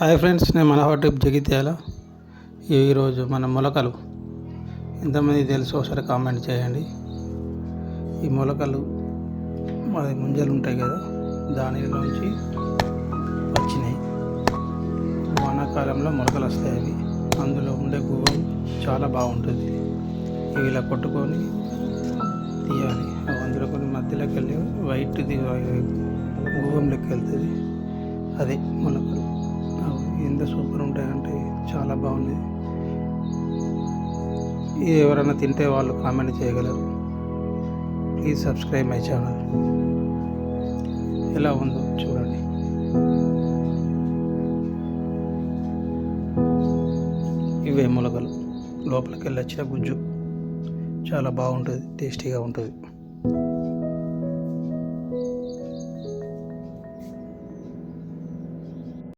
Hi friends నేను Manohar trip Jagtial. ఈరోజు మన మొలకలు. ఎంతమంది తెలుసు ఒకసారి కామెంట్ చేయండి. ఈ మొలకలు మాది ముంజలు ఉంటాయి కదా దానిలోంచి వచ్చినాయి. వానాకాలంలో మొలకలు వస్తాయి అవి. అందులో ఉండే గువ్వం చాలా బాగుంటుంది. ఇవి ఇలా కొట్టుకొని తీయాలి. అందులో కొన్ని మధ్యలోకి వెళ్ళి వైట్ది గువ్వం లెక్క వెళ్తుంది. అదే మొలకలు. ఎంత సూపర్ ఉంటాయంటే చాలా బాగుంది ఎవరైనా తింటే వాళ్ళు కామెంట్ చేయగలరు. Please subscribe my channel. ఎలా ఉందో చూడండి. ఇవే మొలకలు లోపలికి వెళ్ళి వచ్చిన గుజ్జు. చాలా బాగుంటుంది టేస్టీగా ఉంటుంది.